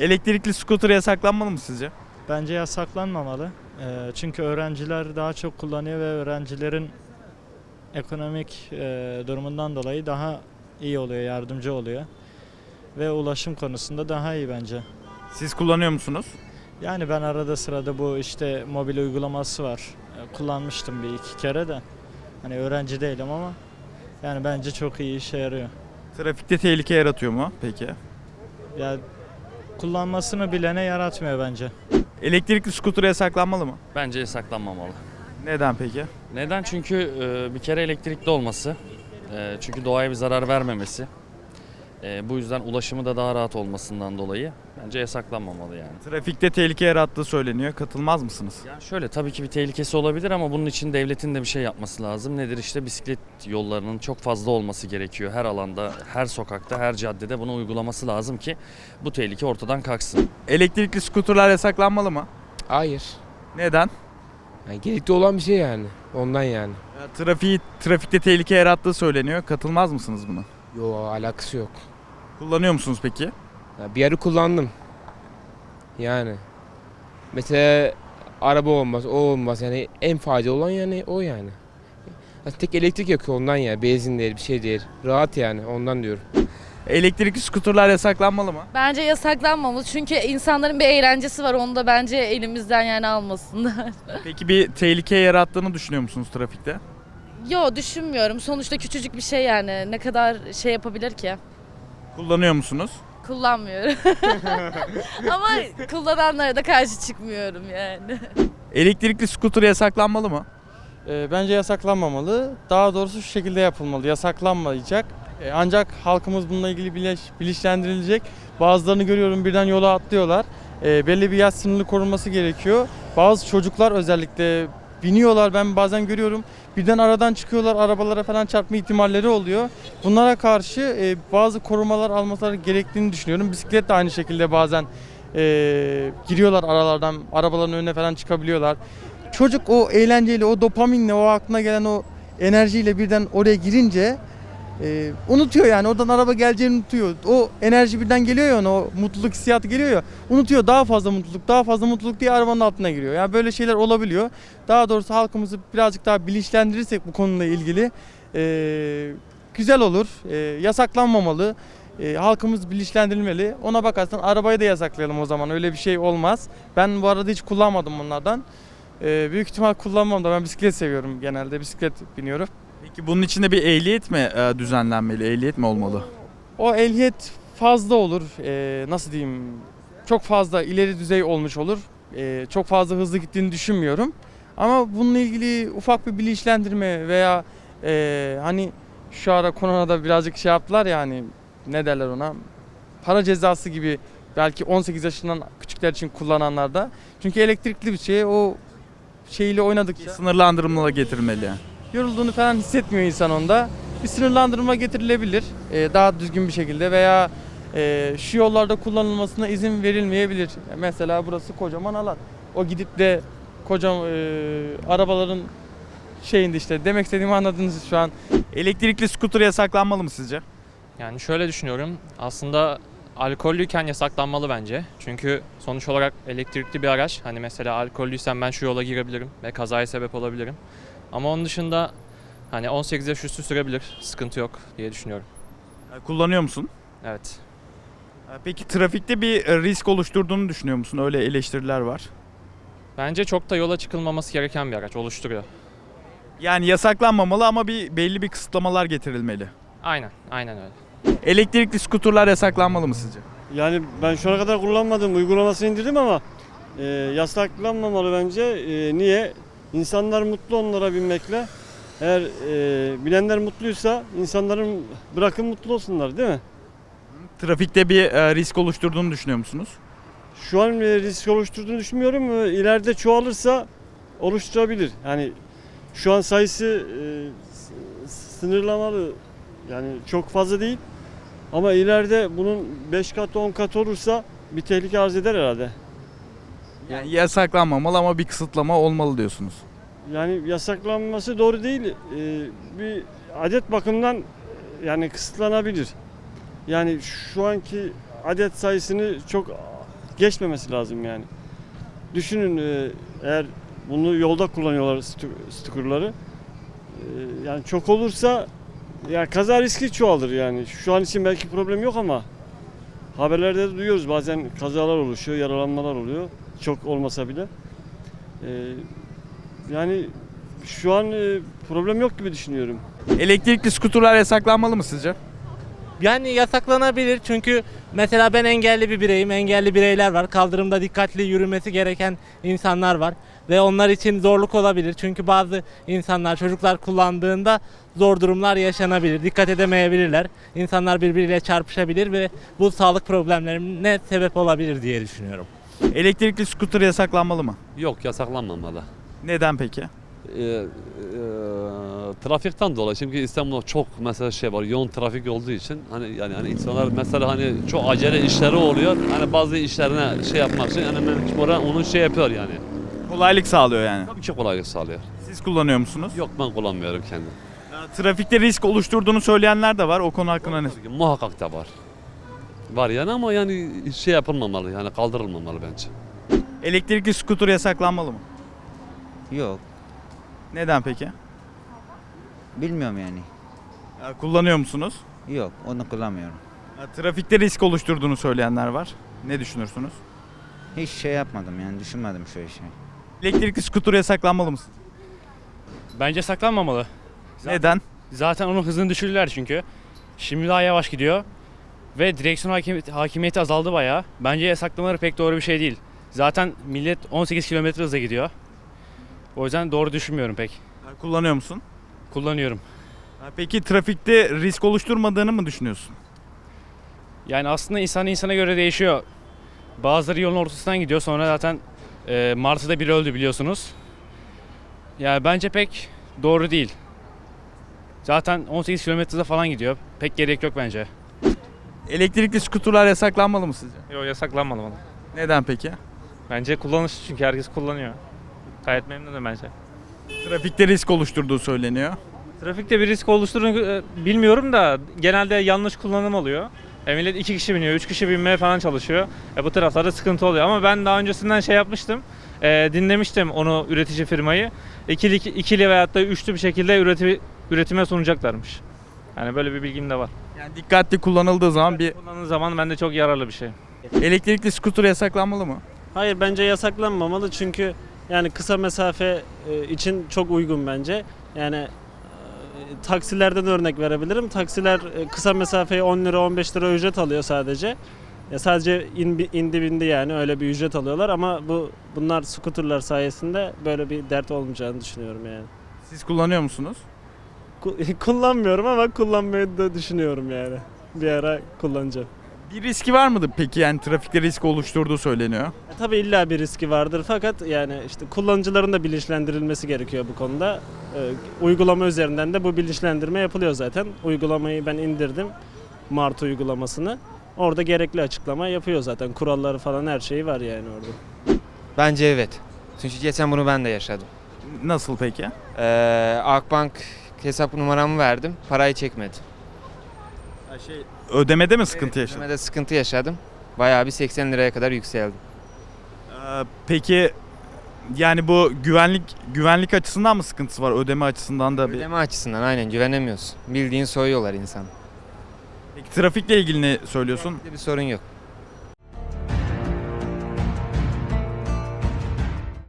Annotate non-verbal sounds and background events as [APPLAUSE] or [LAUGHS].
Elektrikli scooter yasaklanmalı mı sizce? Bence yasaklanmamalı. Ee, çünkü öğrenciler daha çok kullanıyor ve öğrencilerin ekonomik e, durumundan dolayı daha iyi oluyor, yardımcı oluyor. Ve ulaşım konusunda daha iyi bence. Siz kullanıyor musunuz? Yani ben arada sırada bu işte mobil uygulaması var. Ee, kullanmıştım bir iki kere de. Hani öğrenci değilim ama yani bence çok iyi işe yarıyor. Trafikte tehlike yaratıyor mu peki? Ya kullanmasını bilene yaratmıyor bence. Elektrikli scooter yasaklanmalı mı? Bence yasaklanmamalı. Neden peki? Neden? Çünkü e, bir kere elektrikli olması, e, çünkü doğaya bir zarar vermemesi, e, bu yüzden ulaşımı da daha rahat olmasından dolayı bence yasaklanmamalı yani. Trafikte tehlike yarattığı söyleniyor. Katılmaz mısınız? Yani şöyle tabii ki bir tehlikesi olabilir ama bunun için devletin de bir şey yapması lazım. Nedir işte bisiklet yollarının çok fazla olması gerekiyor. Her alanda, her sokakta, her caddede bunu uygulaması lazım ki bu tehlike ortadan kalksın. Elektrikli scooterlar yasaklanmalı mı? Hayır. Neden? Yani gerekli olan bir şey yani. Ondan yani. Ya, trafiği, trafikte tehlike yarattığı söyleniyor. Katılmaz mısınız buna? Yo alakası yok. Kullanıyor musunuz peki? Ya bir yarı kullandım. Yani. Mesela araba olmaz, o olmaz. Yani en faydalı olan yani o yani. Ya tek elektrik yakıyor ondan ya. Benzin değil, bir şey değil. Rahat yani ondan diyorum. Elektrikli scooterlar yasaklanmalı mı? Bence yasaklanmamalı çünkü insanların bir eğlencesi var onu da bence elimizden yani almasınlar. [LAUGHS] Peki bir tehlike yarattığını düşünüyor musunuz trafikte? Yo düşünmüyorum sonuçta küçücük bir şey yani ne kadar şey yapabilir ki? Kullanıyor musunuz? Kullanmıyorum. [LAUGHS] Ama kullananlara da karşı çıkmıyorum yani. Elektrikli scooter yasaklanmalı mı? E, bence yasaklanmamalı. Daha doğrusu şu şekilde yapılmalı. Yasaklanmayacak. E, ancak halkımız bununla ilgili bilinç, bilinçlendirilecek. Bazılarını görüyorum birden yola atlıyorlar. E, belli bir yaş sınırlı korunması gerekiyor. Bazı çocuklar özellikle biniyorlar. Ben bazen görüyorum. Birden aradan çıkıyorlar. Arabalara falan çarpma ihtimalleri oluyor. Bunlara karşı e, bazı korumalar almaları gerektiğini düşünüyorum. Bisiklet de aynı şekilde bazen e, giriyorlar aralardan. Arabaların önüne falan çıkabiliyorlar. Çocuk o eğlenceyle, o dopaminle, o aklına gelen o enerjiyle birden oraya girince e, unutuyor yani. Oradan araba geleceğini unutuyor. O enerji birden geliyor ya ona, o mutluluk hissiyatı geliyor ya. Unutuyor daha fazla mutluluk, daha fazla mutluluk diye arabanın altına giriyor. Yani böyle şeyler olabiliyor. Daha doğrusu halkımızı birazcık daha bilinçlendirirsek bu konuyla ilgili e, güzel olur. E, yasaklanmamalı. E, halkımız bilinçlendirilmeli. Ona bakarsan arabayı da yasaklayalım o zaman. Öyle bir şey olmaz. Ben bu arada hiç kullanmadım bunlardan. Ee, büyük ihtimal kullanmam da ben bisiklet seviyorum genelde bisiklet biniyorum. Peki bunun içinde bir ehliyet mi e, düzenlenmeli? Ehliyet mi olmalı? O ehliyet fazla olur Ee, nasıl diyeyim çok fazla ileri düzey olmuş olur. Ee, çok fazla hızlı gittiğini düşünmüyorum. Ama bununla ilgili ufak bir bilinçlendirme veya e, hani şu ara konuda birazcık şey yaptılar ya hani ne derler ona para cezası gibi belki 18 yaşından küçükler için kullananlarda. Çünkü elektrikli bir şey o şeyle oynadıkça Sınırlandırmalara getirilmeli yani. Yorulduğunu falan hissetmiyor insan onda. Bir sınırlandırma getirilebilir e, daha düzgün bir şekilde veya e, şu yollarda kullanılmasına izin verilmeyebilir. Mesela burası kocaman alan. O gidip de koca e, arabaların şeyinde işte demek istediğimi anladınız şu an. Elektrikli scooter yasaklanmalı mı sizce? Yani şöyle düşünüyorum. Aslında alkollüyken yasaklanmalı bence. Çünkü sonuç olarak elektrikli bir araç. Hani mesela alkollüysen ben şu yola girebilirim ve kazaya sebep olabilirim. Ama onun dışında hani 18 yaş üstü sürebilir. Sıkıntı yok diye düşünüyorum. E, Kullanıyor musun? Evet. E, Peki trafikte bir e, risk oluşturduğunu düşünüyor musun? Öyle eleştiriler var. Bence çok da yola çıkılmaması gereken bir araç oluşturuyor. Yani yasaklanmamalı ama bir belli bir kısıtlamalar getirilmeli. Aynen, aynen öyle. Elektrikli scooterlar yasaklanmalı mı sizce? Yani ben şu ana kadar kullanmadım, uygulamasını indirdim ama e, yasaklanmamalı bence. E, niye? İnsanlar mutlu onlara binmekle. Eğer e, bilenler mutluysa insanların bırakın mutlu olsunlar değil mi? Trafikte bir e, risk oluşturduğunu düşünüyor musunuz? Şu an e, risk oluşturduğunu düşünmüyorum. E, ileride çoğalırsa oluşturabilir. Yani şu an sayısı e, sınırlamalı. Yani çok fazla değil. Ama ileride bunun 5 katı 10 katı olursa bir tehlike arz eder herhalde. Yani yasaklanmamalı ama bir kısıtlama olmalı diyorsunuz. Yani yasaklanması doğru değil. Ee, bir adet bakımından yani kısıtlanabilir. Yani şu anki adet sayısını çok geçmemesi lazım yani. Düşünün e, eğer bunu yolda kullanıyorlar skuterları. e, yani çok olursa ya kaza riski çoğalır yani. Şu an için belki problem yok ama haberlerde de duyuyoruz bazen kazalar oluşuyor, yaralanmalar oluyor. Çok olmasa bile. E, yani şu an e, problem yok gibi düşünüyorum. Elektrikli skuterlar yasaklanmalı mı sizce? Yani yasaklanabilir çünkü mesela ben engelli bir bireyim, engelli bireyler var. Kaldırımda dikkatli yürümesi gereken insanlar var. Ve onlar için zorluk olabilir. Çünkü bazı insanlar, çocuklar kullandığında zor durumlar yaşanabilir. Dikkat edemeyebilirler. İnsanlar birbiriyle çarpışabilir ve bu sağlık problemlerine sebep olabilir diye düşünüyorum. Elektrikli skuter yasaklanmalı mı? Yok yasaklanmamalı. Neden peki? Ee, e, trafikten dolayı çünkü İstanbul'da çok mesela şey var yoğun trafik olduğu için hani yani hani insanlar mesela hani çok acele işleri oluyor hani bazı işlerine şey yapmak için yani mecburen onu şey yapıyor yani. Kolaylık sağlıyor yani. Tabii ki kolaylık sağlıyor. Siz kullanıyor musunuz? Yok ben kullanmıyorum kendim. Trafikte risk oluşturduğunu söyleyenler de var. O konu hakkında ne? Muhakkak da var. Var yani ama yani şey yapılmamalı yani kaldırılmamalı bence. Elektrikli skuter yasaklanmalı mı? Yok. Neden peki? Bilmiyorum yani. Ya, Kullanıyor musunuz? Yok onu kullanmıyorum. Ya, Trafikte risk oluşturduğunu söyleyenler var. Ne düşünürsünüz? Hiç şey yapmadım yani düşünmedim şu işi. Elektrikli skuter yasaklanmalı mısın? Bence saklanmamalı. Neden? Zaten onun hızını düşürdüler çünkü. Şimdi daha yavaş gidiyor. Ve direksiyon hakimiyeti, hakimiyeti azaldı bayağı. Bence yasaklamaları pek doğru bir şey değil. Zaten millet 18 km hızla gidiyor. O yüzden doğru düşünmüyorum pek. Kullanıyor musun? Kullanıyorum. Peki trafikte risk oluşturmadığını mı düşünüyorsun? Yani aslında insan insana göre değişiyor. Bazıları yolun ortasından gidiyor. Sonra zaten e, Martı'da biri öldü biliyorsunuz. Yani bence pek doğru değil. Zaten 18 km hızla falan gidiyor. Pek gerek yok bence. Elektrikli skuterlar yasaklanmalı mı sizce? Yok yasaklanmalı Neden peki? Bence kullanışlı çünkü herkes kullanıyor. Gayet memnunum bence. Trafikte risk oluşturduğu söyleniyor. Trafikte bir risk oluşturduğunu e, bilmiyorum da genelde yanlış kullanım oluyor. E, millet iki kişi biniyor, üç kişi binmeye falan çalışıyor. E, bu taraflarda sıkıntı oluyor ama ben daha öncesinden şey yapmıştım. E, dinlemiştim onu üretici firmayı. İkili, ikili veyahut da üçlü bir şekilde üreti, üretime sunacaklarmış. Yani böyle bir bilgim de var. Yani dikkatli kullanıldığı zaman bir Kullandığı zaman bence çok yararlı bir şey. elektrikli skuter yasaklanmalı mı? Hayır bence yasaklanmamalı çünkü yani kısa mesafe e, için çok uygun bence. Yani e, taksilerden örnek verebilirim. Taksiler e, kısa mesafeye 10 lira 15 lira ücret alıyor sadece. Ya sadece in, indi bindi yani öyle bir ücret alıyorlar ama bu bunlar skuterlar sayesinde böyle bir dert olmayacağını düşünüyorum yani. Siz kullanıyor musunuz? Ku- [LAUGHS] Kullanmıyorum ama kullanmayı da düşünüyorum yani. Bir ara kullanacağım. Bir riski var mıdır peki yani trafikte risk oluşturduğu söyleniyor. E, Tabii illa bir riski vardır fakat yani işte kullanıcıların da bilinçlendirilmesi gerekiyor bu konuda. E, uygulama üzerinden de bu bilinçlendirme yapılıyor zaten. Uygulamayı ben indirdim. Mart uygulamasını. Orada gerekli açıklama yapıyor zaten. Kuralları falan her şeyi var yani orada. Bence evet. Çünkü geçen bunu ben de yaşadım. Nasıl peki? Ee, Akbank hesap numaramı verdim. Parayı çekmedi. şey ödemede mi sıkıntı yaşadın? Ödemede sıkıntı yaşadım. Bayağı bir 80 liraya kadar yükseldi. Ee, peki yani bu güvenlik güvenlik açısından mı sıkıntısı var? Ödeme açısından da bir. Ödeme açısından aynen güvenemiyorsun. Bildiğin soyuyorlar insan. Peki trafikle ilgili ne söylüyorsun? Bir sorun yok.